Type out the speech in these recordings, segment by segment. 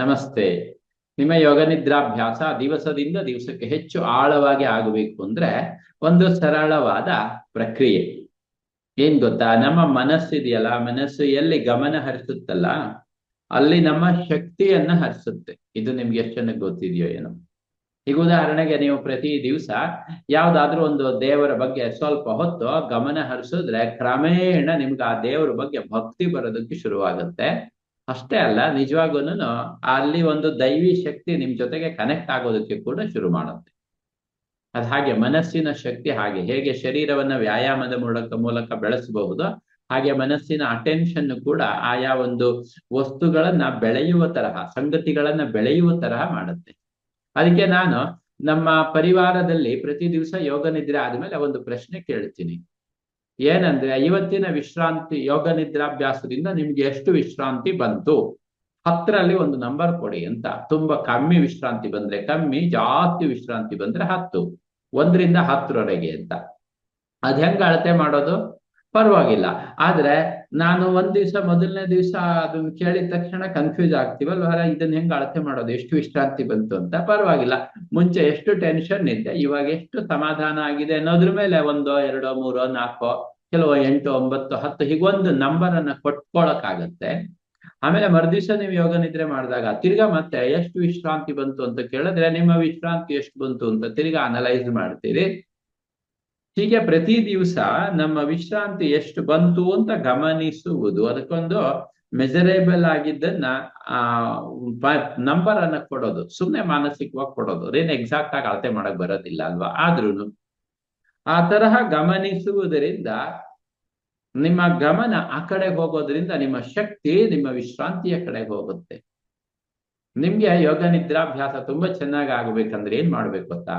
ನಮಸ್ತೆ. ನಿಮ್ಮ ಯೋಗ ನಿದ್ರಾಭ್ಯಾಸ ದಿವಸದಿಂದ ದಿವಸಕ್ಕೆ ಹೆಚ್ಚು ಆಳವಾಗಿ ಆಗಬೇಕು ಅಂದ್ರೆ ಒಂದು ಸರಳವಾದ ಪ್ರಕ್ರಿಯೆ. ಏನ್ ಗೊತ್ತಾ? ನಮ್ಮ ಮನಸ್ಸಿದೆಯಲ್ಲ ಮನಸ್ಸು ಎಲ್ಲಿ ಗಮನ ಹರಿಸುತ್ತಲ್ಲ, ಅಲ್ಲಿ ನಮ್ಮ ಶಕ್ತಿಯನ್ನ ಹರಿಸುತ್ತೆ. ಇದು ನಿಮ್ಗೆ ಎಷ್ಟು ಗೊತ್ತಿದೆಯೋ ಏನೋ. ಈಗ ಉದಾಹರಣೆಗೆ ನೀವು ಪ್ರತಿ ದಿವಸ ಯಾವ್ದಾದ್ರೂ ಒಂದು ದೇವರ ಬಗ್ಗೆ ಸ್ವಲ್ಪ ಹೊತ್ತು ಗಮನ ಹರಿಸಿದ್ರೆ ಕ್ರಮೇಣ ನಿಮ್ಗೆ ಆ ದೇವರ ಬಗ್ಗೆ ಭಕ್ತಿ ಬರೋದಕ್ಕೆ ಶುರುವಾಗುತ್ತೆ. ಅಷ್ಟೇ ಅಲ್ಲ ನಿಜವಾಗೂ ಅಲ್ಲಿ ಒಂದು ದೈವಿ ಶಕ್ತಿ ನಿಮ್ ಜೊತೆಗೆ ಕನೆಕ್ಟ್ ಆಗೋದಕ್ಕೆ ಕೂಡ ಶುರು ಮಾಡುತ್ತೆ. ಅದ್ ಹಾಗೆ ಮನಸ್ಸಿನ ಶಕ್ತಿ ಹಾಗೆ, ಹೇಗೆ ಶರೀರವನ್ನ ವ್ಯಾಯಾಮದ ಮೂಲಕ ಮೂಲಕ ಬೆಳೆಸಬಹುದು, ಹಾಗೆ ಮನಸ್ಸಿನ ಅಟೆನ್ಷನ್ ಕೂಡ ಆಯಾ ಒಂದು ವಸ್ತುಗಳನ್ನ ಬೆಳೆಯುವ ತರಹ, ಸಂಗತಿಗಳನ್ನ ಬೆಳೆಯುವ ತರಹ ಮಾಡುತ್ತೆ. ಅದಕ್ಕೆ ನಾನು ನಮ್ಮ ಪರಿವಾರದಲ್ಲಿ ಪ್ರತಿ ದಿವಸ ಯೋಗ ನಿದ್ರೆ ಆದ್ಮೇಲೆ ಒಂದು ಪ್ರಶ್ನೆ ಕೇಳ್ತೀನಿ. ಏನಂದ್ರೆ ಐವತ್ತಿನ ವಿಶ್ರಾಂತಿ ಯೋಗ ನಿದ್ರಾಭ್ಯಾಸದಿಂದ ನಿಮ್ಗೆ ಎಷ್ಟು ವಿಶ್ರಾಂತಿ ಬಂತು? ಹತ್ತರಲ್ಲಿ ಒಂದು ನಂಬರ್ ಕೊಡಿ ಅಂತ. ತುಂಬಾ ಕಮ್ಮಿ ವಿಶ್ರಾಂತಿ ಬಂದ್ರೆ ಕಮ್ಮಿ, ಜಾಸ್ತಿ ವಿಶ್ರಾಂತಿ ಬಂದ್ರೆ ಹತ್ತು. ಒಂದರಿಂದ ಹತ್ತರವರೆಗೆ ಅಂತ. ಅದ್ ಹೆಂಗ ಅಳತೆ ಮಾಡೋದು? ಪರವಾಗಿಲ್ಲ. ಆದ್ರೆ ನಾನು ಒಂದ್ ದಿವಸ, ಮೊದಲನೇ ದಿವಸ ಅದನ್ನ ಕೇಳಿದ ತಕ್ಷಣ ಕನ್ಫ್ಯೂಸ್ ಆಗ್ತೀವಲ್ವ? ಇದನ್ನ ಹೆಂಗ್ ಅಳತೆ ಮಾಡೋದು? ಎಷ್ಟು ವಿಶ್ರಾಂತಿ ಬಂತು ಅಂತ? ಪರವಾಗಿಲ್ಲ. ಮುಂಚೆ ಎಷ್ಟು ಟೆನ್ಷನ್ ಇದೆ ಇವಾಗ ಎಷ್ಟು ಸಮಾಧಾನ ಆಗಿದೆ ಅನ್ನೋದ್ರ ಮೇಲೆ ಒಂದೋ, ಎರಡೋ, ಮೂರೋ, ನಾಲ್ಕೋ, ಕೆಲವು ಎಂಟು, ಒಂಬತ್ತು, ಹತ್ತು ಹೀಗೊಂದು ನಂಬರ್ ಅನ್ನ ಕೊಟ್ಕೊಳಕ್ಕಾಗತ್ತೆ. ಆಮೇಲೆ ಮರುದಿವಸ ನೀವು ಯೋಗ ನಿದ್ರೆ ಮಾಡಿದಾಗ ತಿರ್ಗಾ ಮತ್ತೆ ಎಷ್ಟು ವಿಶ್ರಾಂತಿ ಬಂತು ಅಂತ ಕೇಳಿದ್ರೆ ನಿಮ್ಮ ವಿಶ್ರಾಂತಿ ಎಷ್ಟು ಬಂತು ಅಂತ ತಿರ್ಗಾ ಅನಲೈಸ್ ಮಾಡ್ತೀರಿ. ಹೀಗೆ ಪ್ರತಿ ದಿವಸ ನಮ್ಮ ವಿಶ್ರಾಂತಿ ಎಷ್ಟು ಬಂತು ಅಂತ ಗಮನಿಸುವುದು. ಅದಕ್ಕೊಂದು ಮೆಜರೇಬಲ್ ಆಗಿದ್ದನ್ನ, ಆ ನಂಬರ್ ಅನ್ನ ಕೊಡೋದು. ಸುಮ್ಮನೆ ಮಾನಸಿಕವಾಗಿ ಕೊಡೋದು. ಅದೇನು ಎಕ್ಸಾಕ್ಟ್ ಆಗಿ ಅಳತೆ ಮಾಡಕ್ ಬರೋದಿಲ್ಲ ಅಲ್ವಾ? ಆದ್ರೂನು ಆ ತರಹ ಗಮನಿಸುವುದರಿಂದ, ನಿಮ್ಮ ಗಮನ ಆ ಕಡೆ ಹೋಗೋದ್ರಿಂದ ನಿಮ್ಮ ಶಕ್ತಿ ನಿಮ್ಮ ವಿಶ್ರಾಂತಿಯ ಕಡೆ ಹೋಗುತ್ತೆ. ನಿಮ್ಗೆ ಯೋಗ ನಿದ್ರಾಭ್ಯಾಸ ತುಂಬಾ ಚೆನ್ನಾಗಿ ಆಗ್ಬೇಕಂದ್ರೆ ಏನ್ ಮಾಡ್ಬೇಕು ಗೊತ್ತಾ?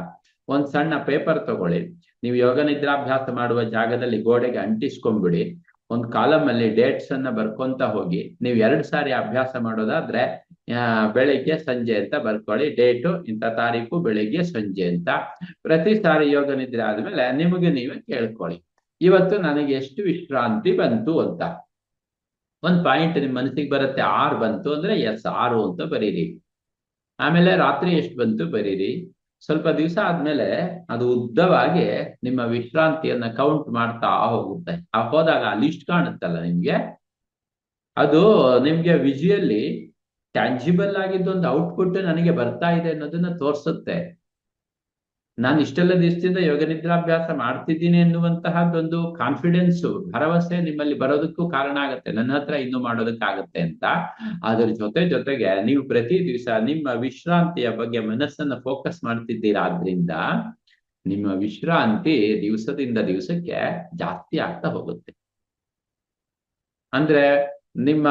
ಒಂದ್ ಸಣ್ಣ ಪೇಪರ್ ತಗೊಳ್ಳಿ. ನೀವು ಯೋಗ ನಿದ್ರಾಭ್ಯಾಸ ಮಾಡುವ ಜಾಗದಲ್ಲಿ ಗೋಡೆಗೆ ಅಂಟಿಸ್ಕೊಂಡ್ಬಿಡಿ. ಒಂದು ಕಾಲಮ್ ಅಲ್ಲಿ ಡೇಟ್ಸ್ ಅನ್ನ ಬರ್ಕೊಂತ ಹೋಗಿ. ನೀವು ಎರಡ್ ಸಾರಿ ಅಭ್ಯಾಸ ಮಾಡೋದಾದ್ರೆ ಬೆಳಿಗ್ಗೆ ಸಂಜೆ ಅಂತ ಬರ್ಕೊಳ್ಳಿ. ಡೇಟು ಇಂಥ ತಾರೀಕು ಬೆಳಿಗ್ಗೆ ಸಂಜೆ ಅಂತ. ಪ್ರತಿ ಸಾರಿ ಯೋಗ ನಿದ್ರೆ ಆದ್ಮೇಲೆ ನಿಮಗೆ ನೀವೇ ಕೇಳ್ಕೊಳ್ಳಿ. ಇವತ್ತು ನನಗೆ ಎಷ್ಟು ವಿಶ್ರಾಂತಿ ಬಂತು ಅಂತ. ಒಂದ್ ಪಾಯಿಂಟ್ ನಿಮ್ ಮನಸ್ಸಿಗೆ ಬರುತ್ತೆ, ಆರ್ ಬಂತು ಅಂದ್ರೆ ಎಸ್ ಆರು ಅಂತ ಬರೀರಿ. ಆಮೇಲೆ ರಾತ್ರಿ ಎಷ್ಟು ಬಂತು ಬರೀರಿ? ಸ್ವಲ್ಪ ದಿವಸ ಆದ್ಮೇಲೆ ಅದು ಉದ್ದವಾಗಿ ನಿಮ್ಮ ವಿಶ್ರಾಂತಿಯನ್ನ ಕೌಂಟ್ ಮಾಡ್ತಾ ಹೋಗುತ್ತೆ. ಆ ಹೋದಾಗ ಆ ಲಿಸ್ಟ್ ಕಾಣುತ್ತಲ್ಲ ನಿಮ್ಗೆ? ಅದು ನಿಮ್ಗೆ ವಿಜಿಯಲ್ಲಿ ಟ್ಯಾಂಜಿಬಲ್ ಆಗಿದ್ದೊಂದು ಔಟ್ಪುಟ್ ನನಗೆ ಬರ್ತಾ ಇದೆ ಅನ್ನೋದನ್ನ ತೋರಿಸುತ್ತೆ. ನಾನು ಇಷ್ಟೆಲ್ಲ ದಿವಸದಿಂದ ಯೋಗ ನಿದ್ರಾಭ್ಯಾಸ ಮಾಡ್ತಿದ್ದೀನಿ ಎನ್ನುವಂತಹದ್ದೊಂದು ಕಾನ್ಫಿಡೆನ್ಸ್ ಭರವಸೆ ನಿಮ್ಮಲ್ಲಿ ಬರೋದಕ್ಕೂ ಕಾರಣ ಆಗುತ್ತೆ. ನನ್ನ ಹತ್ರ ಇನ್ನು ಮಾಡೋದಕ್ಕಾಗತ್ತೆ ಅಂತ. ಅದ್ರ ಜೊತೆ ಜೊತೆಗೆ ನೀವು ಪ್ರತಿ ದಿವಸ ನಿಮ್ಮ ವಿಶ್ರಾಂತಿಯ ಬಗ್ಗೆ ಮನಸ್ಸನ್ನ ಫೋಕಸ್ ಮಾಡ್ತಿದ್ದೀರಾ ಆದ್ರಿಂದ ನಿಮ್ಮ ವಿಶ್ರಾಂತಿ ದಿವಸದಿಂದ ದಿವಸಕ್ಕೆ ಜಾಸ್ತಿ ಆಗ್ತಾ ಹೋಗುತ್ತೆ. ಅಂದ್ರೆ ನಿಮ್ಮ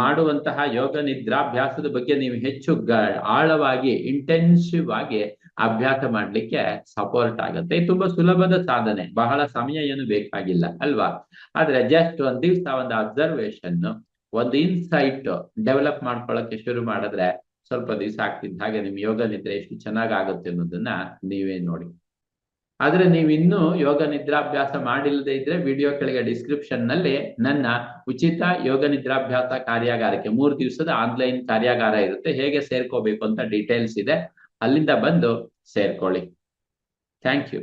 ಮಾಡುವಂತಹ ಯೋಗ ನಿದ್ರಾಭ್ಯಾಸದ ಬಗ್ಗೆ ನೀವು ಹೆಚ್ಚು ಆಳವಾಗಿ ಇಂಟೆನ್ಸಿವ್ ಆಗಿ ಅಭ್ಯಾಸ ಮಾಡ್ಲಿಕ್ಕೆ ಸಪೋರ್ಟ್ ಆಗುತ್ತೆ. ತುಂಬಾ ಸುಲಭದ ಸಾಧನೆ. ಬಹಳ ಸಮಯ ಏನು ಬೇಕಾಗಿಲ್ಲ, ಅಲ್ವಾ? ಆದ್ರೆ ಜಸ್ಟ್ ಒಂದ್ ದಿವ್ಸ ಒಂದು ಅಬ್ಸರ್ವೇಷನ್ ಒಂದು ಇನ್ಸೈಟ್ ಡೆವಲಪ್ ಮಾಡ್ಕೊಳಕ್ಕೆ ಶುರು ಮಾಡಿದ್ರೆ ಸ್ವಲ್ಪ ದಿವಸ ಆಗ್ತಿದ್ದ ಹಾಗೆ ನಿಮ್ ಯೋಗ ನಿದ್ರೆ ಎಷ್ಟು ಚೆನ್ನಾಗ್ ಆಗುತ್ತೆ ಅನ್ನೋದನ್ನ ನೀವೇ ನೋಡಿ. ಆದ್ರೆ ನೀವು ಇನ್ನೂ ಯೋಗ ನಿದ್ರಾಭ್ಯಾಸ ಮಾಡಿಲ್ಲದೆ ಇದ್ರೆ ವಿಡಿಯೋ ಕೆಳಗೆ ಡಿಸ್ಕ್ರಿಪ್ಷನ್ನಲ್ಲಿ ನನ್ನ ಉಚಿತ ಯೋಗ ನಿದ್ರಾಭ್ಯಾಸ ಕಾರ್ಯಾಗಾರಕ್ಕೆ ಮೂರು ದಿವಸದ ಆನ್ಲೈನ್ ಕಾರ್ಯಾಗಾರ ಇರುತ್ತೆ. ಹೇಗೆ ಸೇರ್ಕೋಬೇಕು ಅಂತ ಡೀಟೇಲ್ಸ್ ಇದೆ. ಅಲ್ಲಿಂದ ಬಂದು ಸೇರ್ಕೊಳ್ಳಿ. Thank you